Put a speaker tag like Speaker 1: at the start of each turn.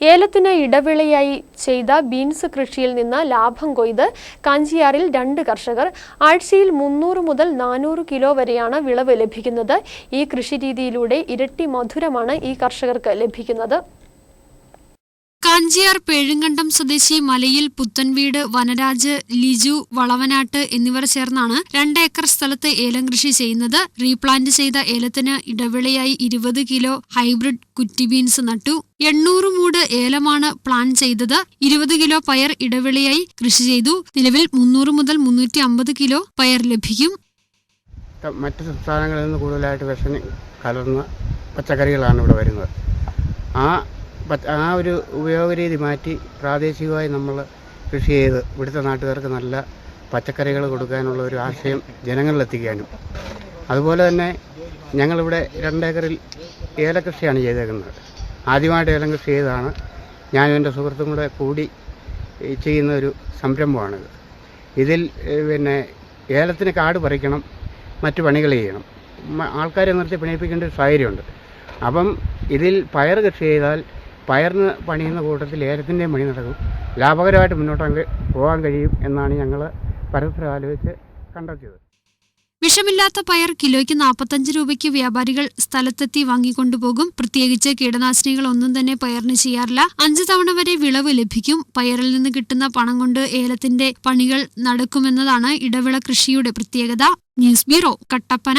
Speaker 1: ഏലത്തിന് ഇടവിളയായി ചെയ്ത ബീൻസ് കൃഷിയിൽ നിന്ന് ലാഭം കൊയ്ത് കാഞ്ചിയാറിൽ രണ്ട് കർഷകർ ആഴ്ചയിൽ മുന്നൂറ് മുതൽ നാനൂറ് കിലോ വരെയാണ് വിളവ് ലഭിക്കുന്നത്. ഈ കൃഷിരീതിയിലൂടെ ഇരട്ടി മധുരമാണ് ഈ കർഷകർക്ക് ലഭിക്കുന്നത്.
Speaker 2: കാഞ്ചിയാർ പേഴുങ്കണ്ടം സ്വദേശി മലയിൽ പുത്തൻവീട് വനരാജ് ലിജു വളവനാട്ട് എന്നിവർ ചേർന്നാണ് രണ്ട് ഏക്കർ സ്ഥലത്ത് ഏലം കൃഷി ചെയ്യുന്നത്. റീപ്ലാന്റ് ചെയ്ത ഏലത്തിന് ഇടവേളയായി ഇരുപത് കിലോ ഹൈബ്രിഡ് കുറ്റി ബീൻസ് നട്ടു. എണ്ണൂറ് മൂട് ഏലമാണ് പ്ലാൻ ചെയ്തത്. ഇരുപത് കിലോ പയർ ഇടവേളയായി കൃഷി ചെയ്തു. നിലവിൽ മുന്നൂറ് മുതൽ മുന്നൂറ്റി അമ്പത് കിലോ പയർ ലഭിക്കും.
Speaker 3: മറ്റു സംസ്ഥാനങ്ങളിൽ നിന്ന് കൂടുതലായിട്ട് വിഷം കലർന്ന പച്ചക്കറികളാണ് ഇവിടെ വരുന്നത്. ആ ആ ഒരു ഉപയോഗരീതി മാറ്റി പ്രാദേശികമായി നമ്മൾ കൃഷി ചെയ്ത് ഇവിടുത്തെ നാട്ടുകാർക്ക് നല്ല പച്ചക്കറികൾ കൊടുക്കാനുള്ള ഒരു ആശയം ജനങ്ങളിലെത്തിക്കാനും. അതുപോലെ തന്നെ ഞങ്ങളിവിടെ രണ്ടേക്കറിൽ ഏലകൃഷിയാണ് ചെയ്തേക്കുന്നത്. ആദ്യമായിട്ട് ഏലം കൃഷി ചെയ്തതാണ്. ഞാനും എന്റെ സുഹൃത്തും കൂടെ കൂടി ചെയ്യുന്ന ഒരു സംരംഭമാണിത്. ഇതിൽ പിന്നെ ഏലത്തിന് കാട് പറിക്കണം മറ്റു പണികൾ ചെയ്യണം. ആൾക്കാരെ നിർത്തി പിണയിപ്പിക്കേണ്ട ഒരു സാഹചര്യമുണ്ട്. അപ്പം ഇതിൽ പയർ കൃഷി ചെയ്താൽ പയറിന് പണിയുന്ന കൂട്ടത്തിൽ ഏലത്തിന്റെയും പണി നടക്കും. ലാഭകരമായിട്ട് മുന്നോട്ട് പോകാൻ കഴിയും എന്നാണ് ഞങ്ങൾ പരസ്പരം ആലോചിച്ച് കണ്ടെത്തിയത്.
Speaker 2: വിഷമില്ലാത്ത പയർ കിലോയ്ക്ക് നാൽപ്പത്തഞ്ച് രൂപയ്ക്ക് വ്യാപാരികൾ സ്ഥലത്തെത്തി വാങ്ങിക്കൊണ്ടുപോകും. പ്രത്യേകിച്ച് കീടനാശിനികൾ ഒന്നും തന്നെ പയറിന് ചെയ്യാറില്ല. അഞ്ചു തവണ വരെ വിളവ് ലഭിക്കും. പയറിൽ നിന്ന് കിട്ടുന്ന പണം കൊണ്ട് ഏലത്തിന്റെ പണികൾ നടക്കുമെന്നതാണ് ഇടവിള കൃഷിയുടെ പ്രത്യേകത. News bureau Kattappana.